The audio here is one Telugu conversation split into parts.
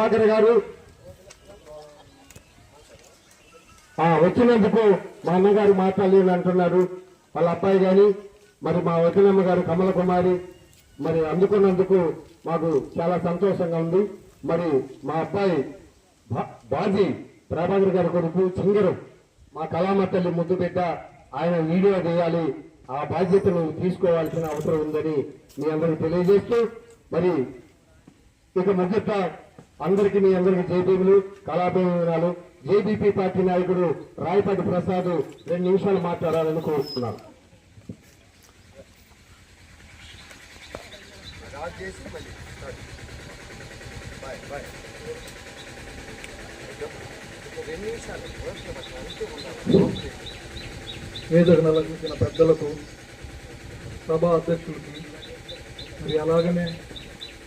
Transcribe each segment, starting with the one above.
ప్రభాకర్ గారు. ఆ, వచ్చినందుకు మా అన్నగారు మాట్లాడలేదు అంటున్నారు. వాళ్ళ అబ్బాయి గాని మరి మా వదినమ్మ గారు కమల కుమారి మరి అందుకున్నందుకు మాకు చాలా సంతోషంగా ఉంది. మరి మా అబ్బాయి బాజీ ప్రభాకర్ గారి కొడుకు చింగరు మా కళామ తల్లి ముద్దు బిడ్డ ఆయన వీడియో చేయాలి ఆ బాధ్యతను తీసుకోవాల్సిన అవసరం ఉందని మీ అందరికి తెలియజేస్తూ మరి ఇక ముగిత అందరికి మీ అందరికి జేబీలు కళాభిమానాలు ఏబీపీ పార్టీ నాయకుడు రాయపాటి ప్రసాద్ రెండు నిమిషాలు మాట్లాడాలని కోరుతున్నాను. వేదికను అలంకరించిన పెద్దలకు సభ అధ్యక్షులకి మరి అలాగనే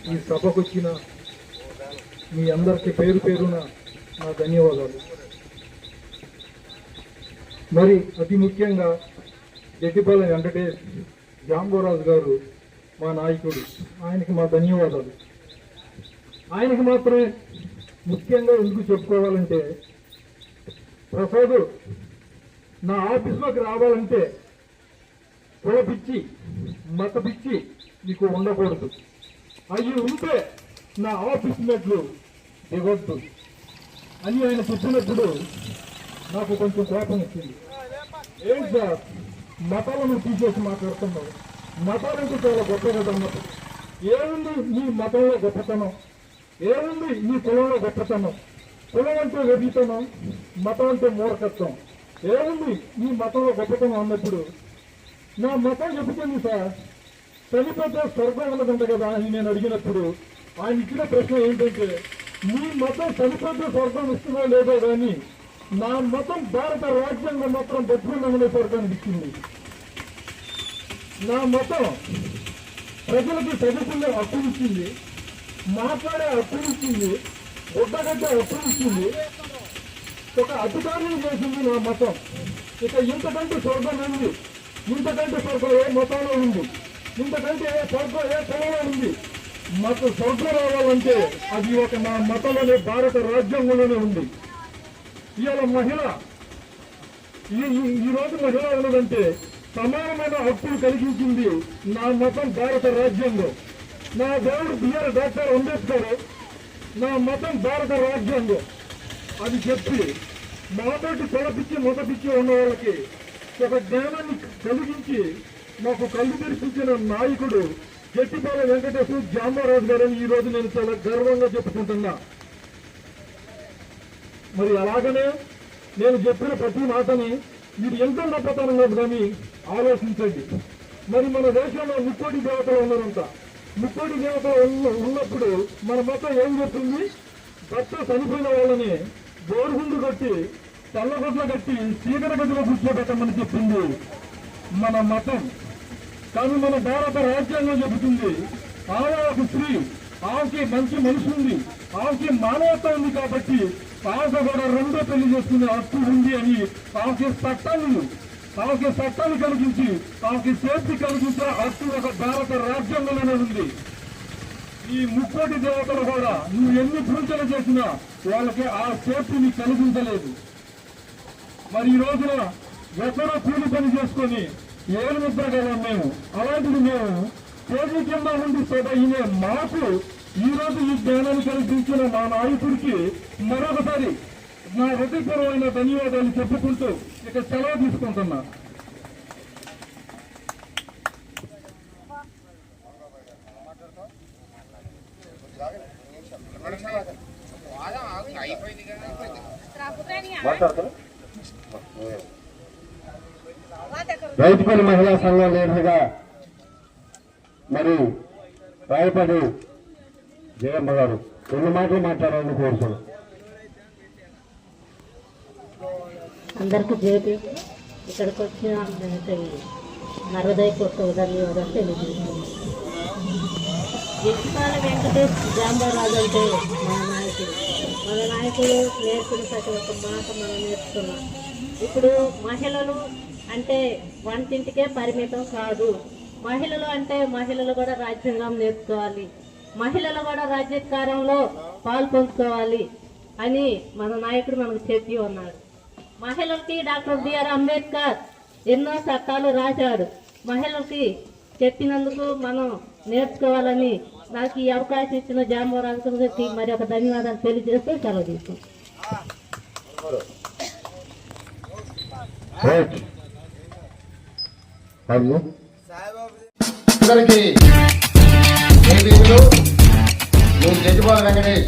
ఈ సభకు వచ్చిన మీ అందరికీ పేరు పేరున నా ధన్యవాదాలు. మరి అతి ముఖ్యంగా జడ్డిపాలెం వెంకటేష్ జాంబోరాజు గారు మా నాయకుడు. ఆయనకి మా ధన్యవాదాలు. ఆయనకి మాత్రమే ముఖ్యంగా ఎందుకు చెప్పుకోవాలంటే ప్రసాద్ నా ఆఫీస్లోకి రావాలంటే కుల పిచ్చి మత పిచ్చి నీకు ఉండకూడదు. అవి ఉంటే నా ఆఫీస్ మెట్లు దిగొద్దు అని ఆయన చెప్పినప్పుడు నాకు కొంచెం కోపం వచ్చింది. ఏంటి సార్? మతాలను తీసేసి మాట్లాడుతున్నావు. మతాలంటే చాలా గొప్ప కదా ఏముంది నీ మతంలో గొప్పతనం? ఏముంది నీ కులంలో గొప్పతనం? కులం అంటే వెర్రితనం మతం అంటే మూర్ఖత్వం. ఏముంది నీ మతంలో గొప్పతనం అన్నప్పుడు? నా మతం చెబుతుంది సార్. చనిపోతే స్వర్గం ఉన్నదంట కదా అని నేను అడిగినప్పుడు ఆయన ఇచ్చిన ప్రశ్న ఏంటంటే మీ మతం చనిపోతే స్వర్గం ఇస్తుందో లేదో కానీ నా మతం భారత రాజ్యాంగం మాత్రం బతుకున్నమనే స్వర్గానికి ఇచ్చింది నా మతం ప్రజలకు చదువుకునే హక్కులు ఇచ్చింది మాట్లాడే హక్కులు ఇచ్చింది గుడ్డగడ్డ ఇచ్చింది ఒక అధికారం చేసింది నా మతం. ఇక ఇంతకంటే స్వర్గం ఉంది. ఇంతకంటే స్వర్గం ఏ మతంలో ఉంది? ఇంతకంటే ఏ స్వర్గం ఏ కులంలో ఉంది? మాకు స్వర్గం రావాలంటే అది ఒక నా మతంలోనే భారత రాజ్యాంగంలోనే ఉంది. ఇవాళ మహిళ ఈ ఈ- రోజు మహిళ ఉన్నదంటే సమానమైన హక్కులు కలిగించింది నా మతం భారత రాజ్యాంగం. నా దేవుడు బిఆర్ డాక్టర్ అంబేద్కర్ నా మతం భారత రాజ్యాంగం. అది చెప్పి మాతోటి తొలపిచ్చి మొదపిచ్చి ఉన్న వాళ్ళకి ఒక జ్ఞానాన్ని కలిగించి మాకు కళ్ళు తెరిపించిన నాయకుడు గట్టిపాల వెంకటేశ్వర జామారాజు గారని ఈ రోజు నేను చాలా గర్వంగా చెప్పుకుంటున్నా. మరి అలాగనే నేను చెప్పిన ప్రతి మాటని మీరు ఎంత నమ్మతానం కానీ ఆలోచించండి. మరి మన దేశంలో ముక్కోటి దేవతలు ఉన్నారంట. ముక్కోటి దేవతలు ఉన్న- ఉన్నప్పుడు మన మతం ఏం చెప్తుంది భర్త చనిపోయిన వాళ్ళని గోరుగుండు కట్టి తెల్లగొడ్ల కట్టి చీకట గదిలో కూర్చోబెట్టమని చెప్పింది మన మతం. కానీ మన భారత రాజ్యాంగం చెబుతుంది. ఆమె ఒక స్త్రీ ఆమెకి మంచి మనిషి ఉంది. ఆమెకి మానవత్వం ఉంది కాబట్టి ఆమె కూడా రెండో పెళ్ళి చేసుకునే హక్కు ఉంది అని ఆవుకి చట్టాలను ఆవుకి చట్టాలు కలిగించి ఆవుకి సేఫ్టీ కలిగించే హక్కు ఒక భారత రాజ్యాంగంలోనే ఉంది. ఈ ముక్కోటి దేవతలు కూడా నువ్వు ఎన్ని పూజలు చేసినా వాళ్ళకి ఆ సేఫ్టీని కలిగించలేదు మరి ఈ రోజున ఎక్కడో కూలి పని చేసుకొని ఏడు ముద్రగలం మేము? అలాంటిది మేము తేజీ కింద ఉండి సదైన మాకు ఈ రోజు ఈ జ్ఞానాన్ని కల్పించిన మా నాయకుడికి మరొకసారి నా హృదయపూర్వమైన ధన్యవాదాలు చెప్పుకుంటూ ఇక సెలవు తీసుకుంటున్నా. రైతుపల్లి మహిళా సంఘం లీడర్గా మరి రాయపాటి జయమ్మ గారు రెండు మాటలు మాట్లాడాలని కోరుతున్నాను. అందరికీ జేపీ ఇక్కడికి వచ్చిన అందరికీ కొత్త హృదయపూర్వక తెలియజేస్తున్నాను. ఎక్కిపాల వెంకటేష్ జాంబారాజు అంటే మా నాయకుడు. మన నాయకుడు నేర్పిన ప్రతి ఒక్క మాట మనం నేర్చుకున్నాం. ఇప్పుడు మహిళలు అంటే వంటింటికే పరిమితం కాదు. మహిళలు అంటే మహిళలు కూడా రాజ్యాంగం నేర్చుకోవాలి. మహిళలు కూడా రాజ్యకారంలో పాల్పంచుకోవాలి అని మన నాయకుడు మనకు చెప్పి ఉన్నాడు. మహిళలకి డాక్టర్ బిఆర్ అంబేద్కర్ ఎన్నో చట్టాలు రాశాడు. మహిళలకి చెప్పినందుకు మనం నేర్చుకోవాలని నాకు ఈ అవకాశం ఇచ్చిన జాంబవరాజు గారికి మరి ఒక ధన్యవాదాలు తెలియజేస్తూ సెలవు తీసుకుంటాం మరియు అందరికీ ఏ వీధులు నేను జడ్జిబాల వెంకటేష్.